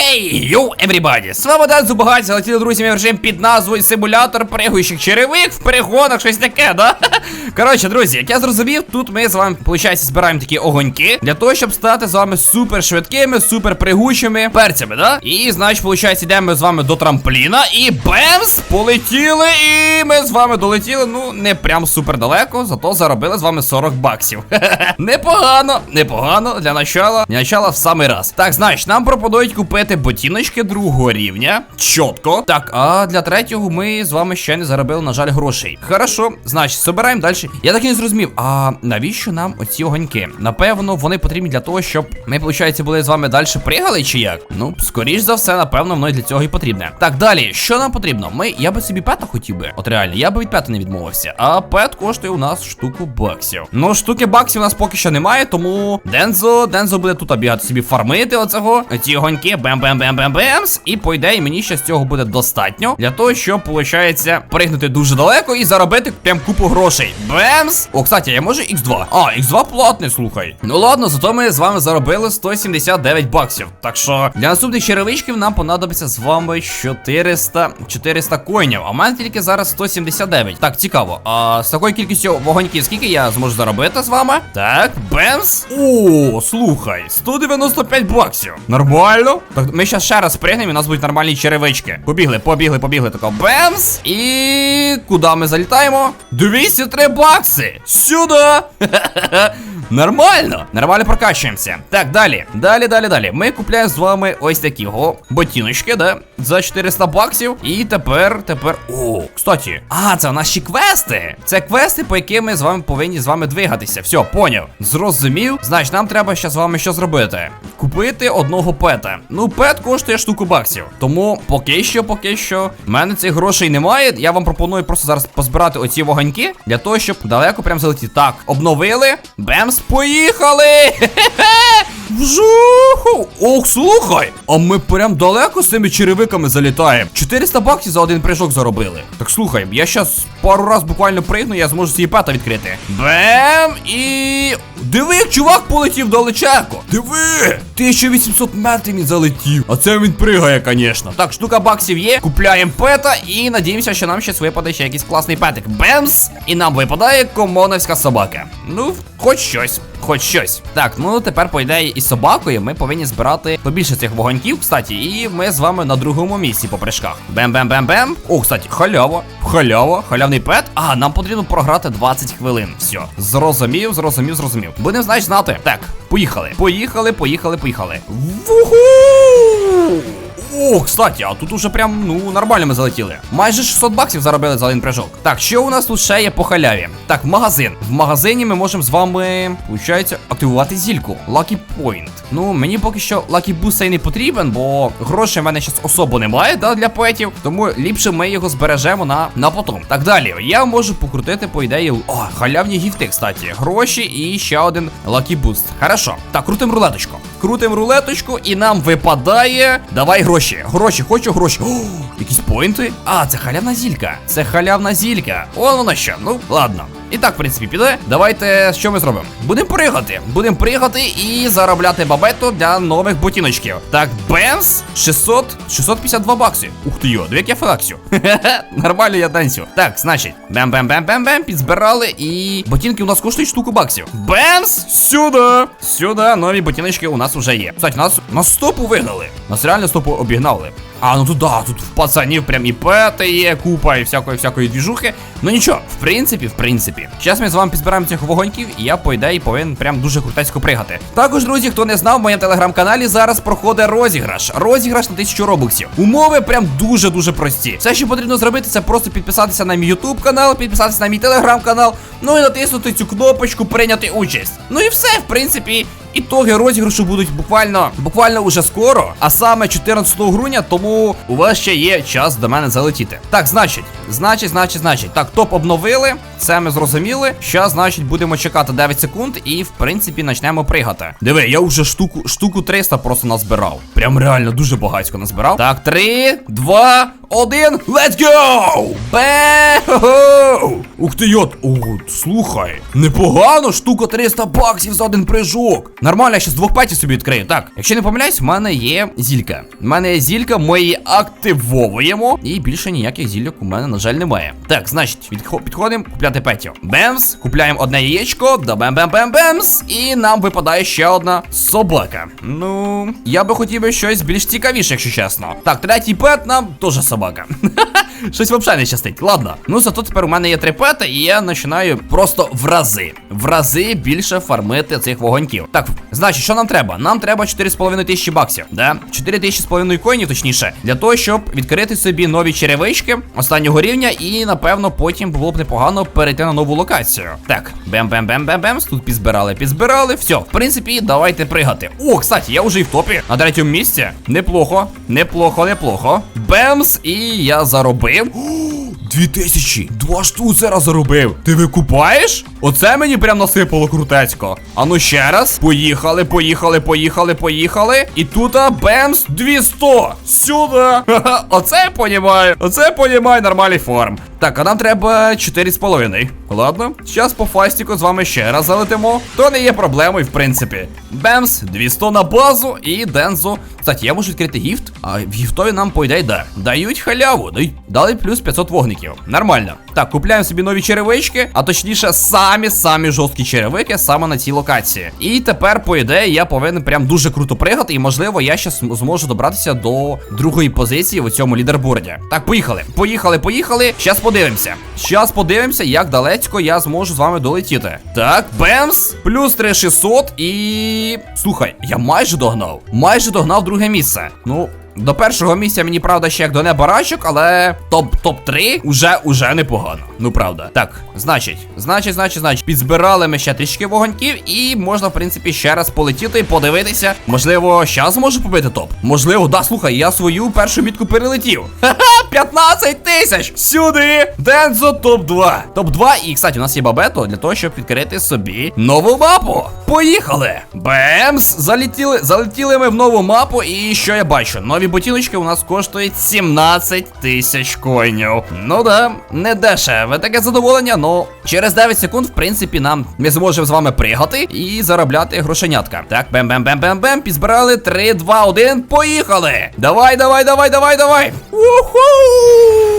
Хей, йоу, everybody! З вами Ден Зубагать, залетіли друзі в режим під назвою симулятор пригуючих черевик в перегонах, щось таке, да? Коротше, друзі, як я зрозумів, тут ми з вами, виходить, збираємо такі огоньки для того, щоб стати з вами супер швидкими, супер пригучими перцями, да? І, значить, виходить, йдемо з вами до трампліна і бемс! Полетіли, і ми з вами долетіли, ну, не прям супер далеко, зато заробили з вами 40 баксів. непогано, непогано, для начала, для начала в самий раз. Так, значить, нам пропонують купити ботиночки другого рівня. Чітко. Так, а для третього ми з вами ще не заробили, на жаль, грошей. Хорошо, значить, собираємо далі. Я так і не зрозумів, а навіщо нам оці огоньки? Напевно, вони потрібні для того, щоб ми, виходить, були з вами далі пригали, чи як? Ну, скоріш за все, напевно, воно і для цього і потрібне. Так, далі, що нам потрібно? Ми, я би собі пета хотів би. От реально, я би від пета не відмовився. А пет коштує у нас штуку баксів. Ну, штуки баксів у нас поки що немає, тому Дензо, Дензо буде тут бігати собі фармити оцього. Ці огоньки, бем-бем-бем-бем-бемс. І по ідеї мені ще з цього буде достатньо для того, щоб, виходить, пригнути дуже далеко і заробити прям купу грошей. Бемс! О, кстати, я можу X2. А, X2 платний, слухай. Ну ладно, зато ми з вами заробили 179 баксів. Так що для наступних черевичків нам понадобиться з вами 400 400 коїнів. А в мене тільки зараз 179. Так, цікаво. А з такою кількістю вогоньків, скільки я зможу заробити з вами? Так, бемс. О, слухай, 195 баксів. Нормально. Так, ми зараз ще раз пригнемо, і у нас будуть нормальні черевички. Побігли, побігли, побігли. Тако бемс. І куди ми залітаємо? 203 бакси. Сюди. Нормально, нормально прокачуємося. Так, далі. Далі, далі, далі. Ми купляємо з вами ось такі го ботиночки, да? За 400 баксів. І тепер, тепер. О, кстати. А, це у нас ще квести. Це квести, по яким ми з вами повинні з вами двигатися. Все, поняв. Зрозумів. Значить, нам треба ще з вами що зробити? Купити одного пета. Ну, пет коштує штуку баксів. Тому поки що, поки що, в мене цих грошей немає. Я вам пропоную просто зараз позбирати оці вогоньки для того, щоб далеко прям залетіти. Так, обновили. Бемс, поїхали! Хе-хе-хе! Вжуху! Ох, слухай! А ми прям далеко з цими черевиками залітаємо. 400 баксів за один прыжок заробили. Так слухай, я щас пару раз буквально пригну, я зможу свій пета відкрити. Бем! І. Диви, чувак полетів далеченько. Диви! 1800 метрів він залетів. А це він пригає, звісно. Так, штука баксів є. Купляємо пета і надіємося, що нам щось випаде ще якийсь класний петик. Бемс! І нам випадає комоновська собака. Ну, хоч щось. Хоч щось. Так, ну тепер, по ідеї, із собакою ми повинні збирати побільше цих вогоньків, кстати, і ми з вами на другому місці по прыжках. Бем-бем-бем-бем. О, кстати, халява. Халява, халявний пет. А, нам потрібно програти 20 хвилин. Все. Зрозумів, зрозумів, зрозумів. Будемо, значить, знати. Так, поїхали. Поїхали, поїхали, поїхали. Вуху! О, кстати, а тут уже прям, ну, нормально ми залетіли. Майже 600 баксів заробили за один прыжок. Так, що у нас тут ще є по халяві? Так, магазин. В магазині ми можемо з вами, виходить, активувати зільку. Lucky Point. Ну, мені поки що Lucky Boost цей не потрібен, бо грошей в мене зараз особо немає, да, для поетів. Тому ліпше ми його збережемо на, на потом. Так далі, я можу покрутити, по ідеї. О, халявні гіфти, кстати. Гроші і ще один Lucky Boost. Хорошо. Так, крутим рулеточку. Крутим рулеточку, і нам випадає. Давай гроші. Гроші, гроші, хочу гроші. О, якісь поінти? А, це халявна зілька. Це халявна зілька. О, вона що. Ну, ладно. І так, в принципі, піде. Давайте що ми зробимо? Будемо пригати. Будемо пригати і заробляти бабету для нових ботиночків. Так, бенс 600, 652 бакси. Ух ти йо, як я флексю. Хе-хе, нормально я танцю. Так, значить, бем-бем-бем-бем-бем, підзбирали і ботинки у нас коштують штуку баксів. Бемс! Сюди! Сюди, нові ботиночки у нас вже є. Кстати, нас на стопу вигнали. Нас реально стопу обігнали. А, ну тут да, тут пацанів прям і пети є, купа і всякої всякої двіжухи. Ну нічого, в принципі, в принципі. Зараз ми з вами підзбираємо цих вогоньків, і я, по ідеї, повинен прям дуже крутецько пригати. Також, друзі, хто не знав, в моєму телеграм-каналі зараз проходить розіграш. Розіграш на 1000 робоксів. Умови прям дуже-дуже прості. Все, що потрібно зробити, це просто підписатися на мій YouTube канал, підписатися на мій телеграм-канал, ну і натиснути цю кнопочку прийняти участь. Ну і все, в принципі. Ітоги розіграшу будуть буквально буквально уже скоро, а саме 14 грудня, тому у вас ще є час до мене залетіти. Так, значить, значить, значить, значить. Так, топ обновили. Це ми зрозуміли. Щас, значить, будемо чекати 9 секунд і, в принципі, почнемо пригати. Диви, я вже штуку штуку 300 просто назбирав. Прям реально дуже багатько назбирав. Так, 3, 2, один, let's go! Беу! Ух ти йот! О, слухай, непогано, штука 300 баксів за один прыжок. Нормально, я ще з двох петів собі відкрию. Так, якщо не помиляюсь, в мене є зілька. В мене є зілька, ми її активовуємо. І більше ніяких зільок у мене, на жаль, немає. Так, значить, підходимо купляти петів. Бемс, купляємо одне яєчко, да бем бем бем бемс. І нам випадає ще одна собака. Ну, я би хотів би щось більш цікавіше, якщо чесно. Так, третій пет нам теж собака собака. Щось взагалі не щастить. Ладно. Ну зато тепер у мене є три пета, і я починаю просто в рази. В рази більше фармити цих вогоньків. Так, значить, що нам треба? Нам треба 4,5 тисячі баксів. Да? 4 тисячі з половиною коїнів, точніше, для того, щоб відкрити собі нові черевички останнього рівня, і напевно потім було б непогано перейти на нову локацію. Так, бем-бем-бем-бем-бем. Тут підзбирали, підзбирали. Все, в принципі, давайте пригати. О, кстати, я вже і в топі на третьому місці. Неплохо, неплохо, неплохо. Бемс, і я заробив зробив. Дві тисячі! Два штуцера заробив. Ти викупаєш? Оце мені прям насипало крутецько. А ну ще раз. Поїхали, поїхали, поїхали, поїхали. І тут бемс 200. Сюди. Оце я понімаю. Оце я понімаю нормальний форм. Так, а нам треба 4,5. Ладно, зараз по фастіку з вами ще раз залетимо. То не є проблемою, в принципі. Бемс, 200 на базу і Дензу. Кстати, я можу відкрити гіфт, а в гіфтові нам по ідеї да. Дають халяву, дають, дали плюс 500 вогників. Нормально. Так, купляємо собі нові черевички, а точніше, самі-самі жорсткі черевики саме на цій локації. І тепер, по ідеї, я повинен прям дуже круто пригати, і можливо, я ще зможу добратися до другої позиції в цьому лідерборді. Так, поїхали. Поїхали, поїхали. Щас подивимося. Щас подивимося, як далечко я зможу з вами долетіти. Так, бемс, плюс 3600 і. Слухай, я майже догнав. Майже догнав друге місце. Ну. До першого місця мені правда ще як до неба рачок, але топ топ 3 уже уже непогано. Ну правда. Так, значить, значить, значить, значить, підзбирали ми ще трішки вогоньків, і можна, в принципі, ще раз полетіти і подивитися. Можливо, щас зможу побити топ. Можливо, да, слухай, я свою першу мітку перелетів. Ха-ха, 15 тисяч! Сюди! Дензо топ 2. Топ 2, і, кстати, у нас є бабето для того, щоб відкрити собі нову мапу. Поїхали! Бемс! Залетіли, залетіли ми в нову мапу, і що я бачу? Нові ботиночки у нас коштує 17 тисяч коїнів. Ну да, не дешеве таке задоволення, но через 9 секунд, в принципі, нам ми зможемо з вами пригати і заробляти грошенятка. Так, бем-бем-бем-бем-бем, підзбирали 3, 2, 1, поїхали! Давай, давай, давай, давай, давай! Уху!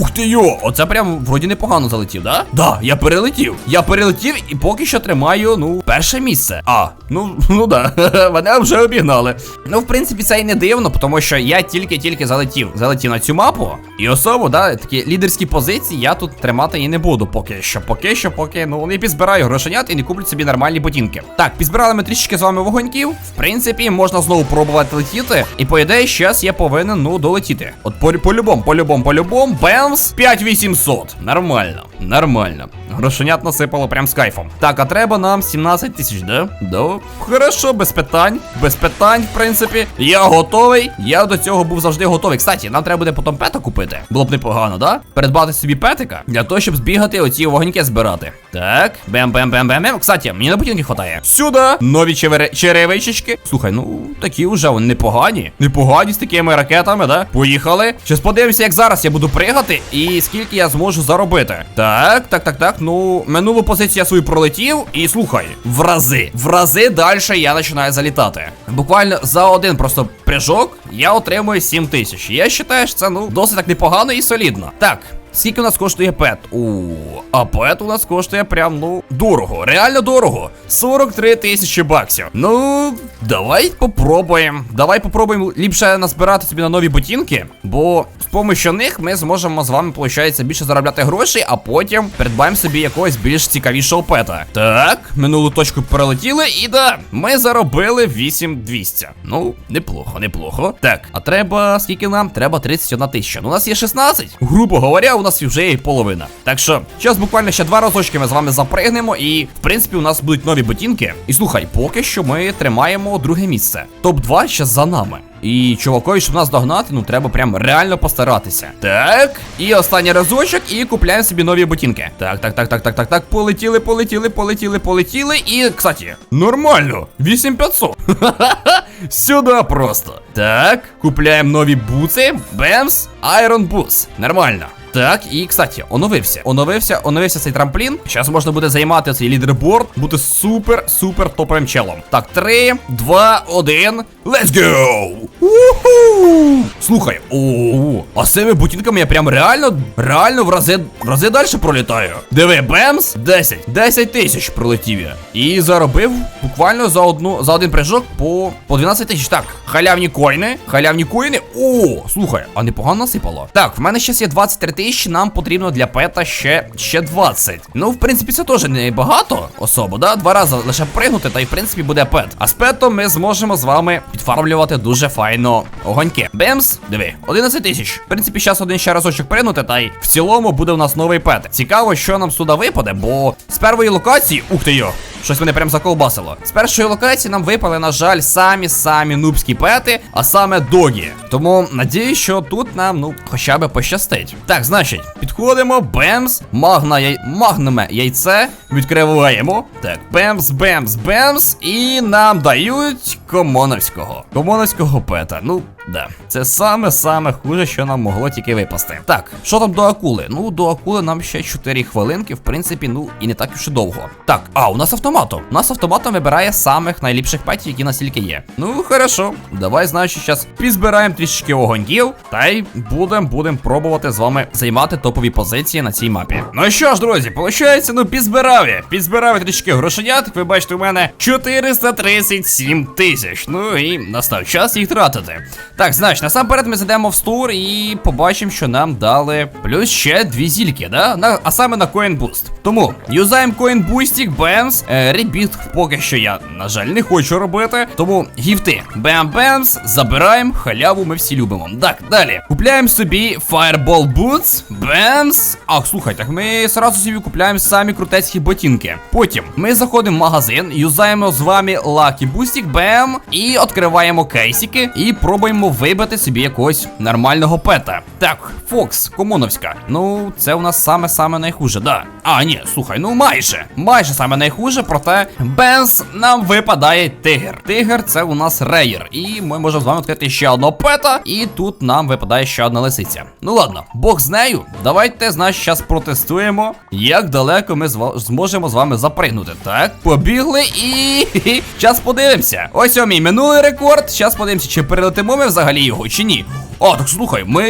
Ух ти йо! Оце прям вроді непогано залетів, да? Да, я перелетів. Я перелетів і поки що тримаю, ну, перше місце. А, ну, ну да, мене вже обігнали. Ну, в принципі, це і не дивно, тому що я тільки-тільки залетів. Залетів на цю мапу. І особо, да, такі лідерські позиції я тут тримати і не буду поки що. Поки що, поки, ну, не підзбираю грошенят і не куплю собі нормальні ботинки. Так, підзбирали ми трішки з вами вогоньків. В принципі, можна знову пробувати летіти. І по ідеї, щас я повинен, ну, долетіти. От по- по-любому, по-любому, по-любому. Бемс 5800. Нормально, нормально. Грошенят насипало прям з кайфом. Так, а треба нам 17 тисяч, да? Да. Хорошо, без питань. Без питань, в принципі. Я готовий. Я до цього був завжди готовий. Кстати, нам треба буде потім пета купити. Було б непогано, да? Передбати собі петика для того, щоб збігати оці вогоньки збирати. Так, бем-бем-бем-бем-бем. Кстати, мені на ботинки хватає. Сюди. Нові чере- черевичечки. Слухай, ну такі вже вони непогані. Непогані з такими ракетами, да? Поїхали. Щас подивимося, як зараз я буду пригати і скільки я зможу заробити. Так, так, так, так. так. Ну, минулу позицію я свою пролетів. І слухай, в рази. В рази далі я починаю залітати. Буквально за один просто прыжок я отримую 7 тисяч. Я вважаю, що це ну досить так непогано і солідно. Так. Скільки у нас коштує пет? У, а пет у нас коштує прям, ну, дорого. Реально дорого. 43 тисячі баксів. Ну, давай попробуємо. Давай попробуємо ліпше назбирати собі на нові ботинки, бо з помощью них ми зможемо з вами, виходить, більше заробляти грошей, а потім придбаємо собі якогось більш цікавішого пета. Так, минулу точку перелетіли, і да, ми заробили 8200. Ну, неплохо, неплохо. Так, а треба скільки нам? Треба 31 тисяча. Ну, у нас є 16. Грубо говоря, у нас вже є половина. Так що, зараз буквально ще два разочки ми з вами запригнемо, і в принципі у нас будуть нові ботинки. І слухай, поки що ми тримаємо друге місце. Топ 2 ще за нами. І чувакові, щоб нас догнати, ну треба прям реально постаратися. Так, і останній разочок, і купляємо собі нові ботинки. Так, так, так, так, так, так, так. Полетіли, полетіли, полетіли, полетіли. І, кстати, нормально. 8500. Ха-ха-ха. Сюди просто. Так, купляємо нові буци. Бемс, Iron Boots. Нормально. Так, і кстати, оновився. Оновився, оновився цей трамплін. Зараз можна буде займати цей лідерборд, бути супер-супер топовим челом. Так, 3, 2, 1. Let's go! Уху! Слухай, о, а з цими ботинками я прям реально, реально в рази, в рази далі пролітаю. Диви, бемс, 10, 10 тисяч пролетів я. І заробив буквально за одну, за один прыжок по, по 12 тисяч. Так, халявні коїни, халявні коїни. О, слухай, а непогано насипало. Так, в мене зараз є 23 тисячі, нам потрібно для пета ще, ще 20. Ну, в принципі, це теж не багато особо, да? Два рази лише пригнути, та й в принципі буде пет. А з петом ми зможемо з вами підфармлювати дуже файно огоньки. Бемс, диви, 11 тисяч. В принципі, зараз один ще разочок пригнути, та й в цілому буде у нас новий пет. Цікаво, що нам сюди випаде, бо з першої локації, ух ти йо, Щось мене прям заколбасило. З першої локації нам випали, на жаль, самі-самі нубські пети, а саме догі. Тому надіюсь, що тут нам, ну, хоча б пощастить. Так, значить, підходимо, бемс, магна яй... магнуме яйце. Відкриваємо. Так, бемс, бемс, бемс. І нам дають комоновського. Комоновського пета. Ну, да. Це саме-саме хуже, що нам могло тільки випасти. Так, що там до акули? Ну, до акули нам ще 4 хвилинки, в принципі, ну і не так і довго. Так, а, у нас автоматом. У нас автоматом вибирає самих найліпших петів, які настільки є. Ну, хорошо. Давай, значить, зараз підзбираємо трішечки огоньків, та й будемо будем пробувати з вами займати топові позиції на цій мапі. Ну що ж, друзі, виходить, ну підзбирав я. Підзбирав я трішки грошенят, ви бачите, у мене 437 тисяч. Ну і настав час їх тратити. Так, значить, насамперед ми зайдемо в стор і побачимо, що нам дали плюс ще дві зільки, да? На, а саме на Coin Boost. Тому юзаємо Coin Boostik, Бемс. Ребіт поки що я, на жаль, не хочу робити. Тому гіфти. Бем-бемс, забираємо, халяву ми всі любимо. Так, далі. Купляємо собі Fireball Boots, Бемс. Ах, слухай, так ми сразу собі купляємо самі крутецькі ботинки. Потім ми заходимо в магазин, юзаємо з вами Lucky Boostik, Бем, і відкриваємо кейсики і пробуємо вибити собі якогось нормального пета. Так, Фокс, Комоновська. Ну, це у нас саме-саме найхуже, да. А, ні, слухай, ну майже. Майже саме найхуже, проте Бенз нам випадає тигр. Тигр це у нас рейер. І ми можемо з вами відкрити ще одного пета. І тут нам випадає ще одна лисиця. Ну ладно, Бог з нею. Давайте, значить, зараз протестуємо, як далеко ми зможемо з вами запригнути. Так, побігли і. Зараз подивимося. Ось о мій минулий рекорд. Зараз подивимося, чи перелетимо ми взагалі його, чи ні. А, так слухай, ми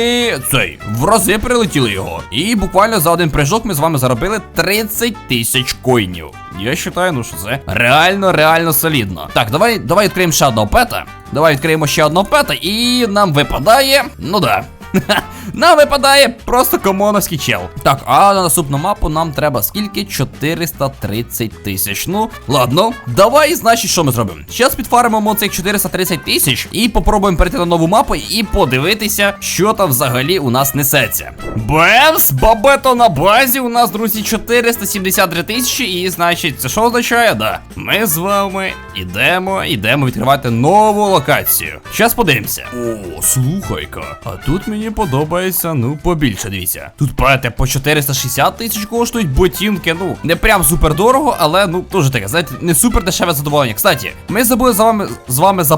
цей в рази прилетіли його. І буквально за один прыжок ми з вами заробили 30 тисяч коїнів. Я вважаю, ну що це реально, реально солідно. Так, давай, давай відкриємо ще одного пета. Давай відкриємо ще одного пета, і нам випадає. Ну да. Нам випадає просто комоновський чел. Так, а на наступну мапу нам треба скільки? 430 тисяч. Ну, ладно, давай, значить, що ми зробимо? Зараз підфармимо цих 430 тисяч і попробуємо перейти на нову мапу і подивитися, що там взагалі у нас несеться. Бемс, бабето на базі. У нас, друзі, 473 тисячі. І, значить, це що означає? Да. Ми з вами ідемо, ідемо відкривати нову локацію. Зараз подивимося. О, слухай-ка, а тут мені подобається, ну, побільше, дивіться. Тут пете по 460 тисяч коштують ботинки. Ну, не прям супер дорого, але ну дуже таке, знаєте, не супер дешеве задоволення. Кстати, ми забули з вами з вами за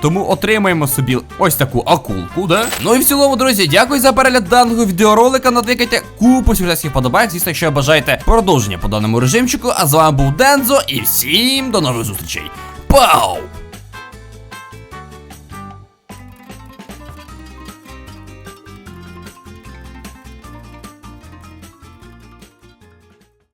тому отримаємо собі ось таку акулку, да? Ну і в цілому, друзі, дякую за перегляд даного відеоролика. Натикайте купу сюжетських подобайок. Звісно, якщо бажаєте продовження по даному режимчику. А з вами був Дензо, і всім до нових зустрічей. Пау!